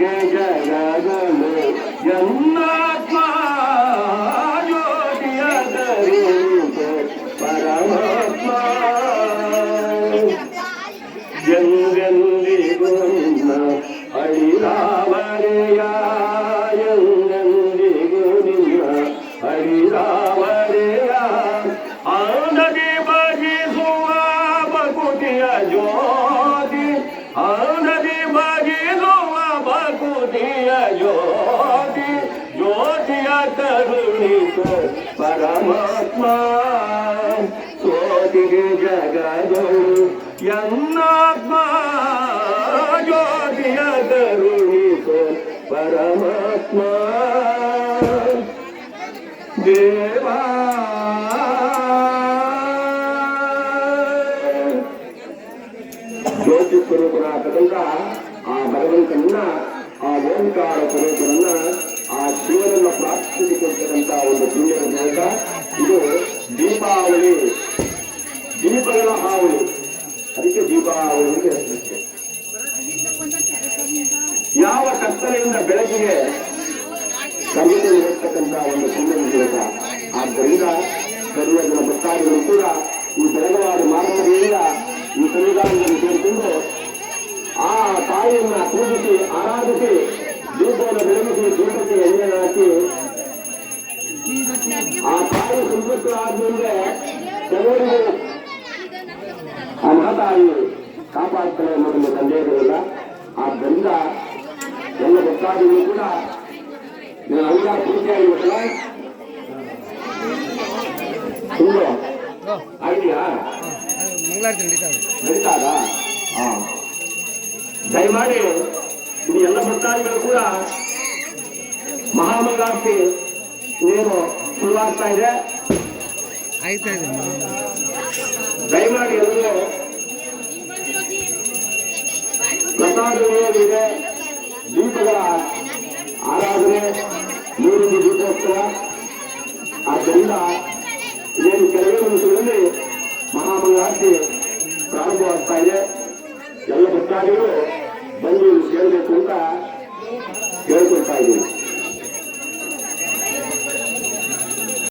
ஜெய ஜெய ஜெய ಬಕುತಿಯ ಜ್ಯೋತಿ ಜ್ಯೋತಿಯ ಕರುಣಿತ ಪರಮಾತ್ಮ ಸೋತಿಗೆ ಜಗಗಳು ಎನ್ನಾತ್ಮ ಜ್ಯೋತಿಯ ಕರುಣಿತ ಪರಮಾತ್ಮ ದೇವಾ ಜ್ಯೋತಿ ಸ್ವರೂಪನಾಗತಕ್ಕಂಥ ಆ ಭಗವಂತನನ್ನ ಆ ಓಂಕಾರ ಸ್ವರೂಪನನ್ನ ಆ ಶಿವನನ್ನ ಪ್ರಾರ್ಥಿಸಿಕೊಳ್ತಕ್ಕಂತ ಒಂದು ಪುಣ್ಯದ ದಿವಸ ಇದು ದೀಪಾವಳಿ. ದೀಪಗಳ ಹಾವಳಿ. ಅದಕ್ಕೆ ದೀಪಾವಳಿ ಅಂತ ಯಾವ ಕತ್ತಲೆಯಿಂದ ಬೆಳಕಿಗೆ ಕವಿತೆ ಇರತಕ್ಕಂತ ಒಂದು ಪುಣ್ಯದ ದಿವಸ ಆದ್ದರಿಂದ ಕರಿಯದ ಭಕ್ತಾದಿಗಳು ಕೂಡ ಈ ಬೆಳಗವಾದ ಮಾರ್ಗದಿಂದ ಈ ಸಂವಿಧಾನದಲ್ಲಿ ಸೇರಿಕೊಂಡು ಆ ತಾಯಿಯನ್ನ ಪೂಜಿಸಿ ಆರಾಧಿಸಿ ದೀಪವನ್ನು ಬೆಳಗಿಸಿ ದೀಪಕ್ಕೆ ಎಣ್ಣೆಯನ್ನು ಹಾಕಿ ಆ ತಾಯಿ ಸಂತೃಪ್ತ ಆದ್ಮೇಲೆ ಕೆಲವರಿಗೆ ಆ ಮಹತಾಯಿ ಕಾಪಾಡ್ತಾಳೆ ಅನ್ನೋದನ್ನು ಸಂದೇಹವಿಲ್ಲ ಆದ್ದರಿಂದ ಎಲ್ಲ ಭಕ್ತಾದಿಗಳು ಕೂಡ ನೀವು ಎಲ್ಲ ಪೂಜೆಯಾಗಿರುತ್ತಲ್ಲ ಸುಂದರ ಆಗಿದೆಯಾ ಮಂಗಳಾರತಿ ನಡೀತಾವೆ ನಡೀತಾದ ಹಾ ದಯಮಾಡಿ ಇದು ಎಲ್ಲ ಭಕ್ತಾದಿಗಳು ಕೂಡ ಮಹಾಮಂಗಳಾರತಿ ನೀರು ಶುರುವಾಗ್ತಾ ಇದೆ. ದಯಮಾಡಿ ಎಲ್ಲರೂ ಪ್ರಸಾದ ಇದೆ ದೀಪಗಳ ಆರಾಧನೆ ನೀರಿನ ದೀಪೋತ್ಸವ. ಆದ್ದರಿಂದ ಏನು ಕೆಲವೇ ನಿಮಿಷಗಳಲ್ಲಿ ಮಹಾಮಂಗಳಾರತಿ ಪ್ರಾರಂಭವಾಗ್ತಾ ಇದೆ. ಎಲ್ಲ ಭಕ್ತಾದಿಗಳು Chúng ta.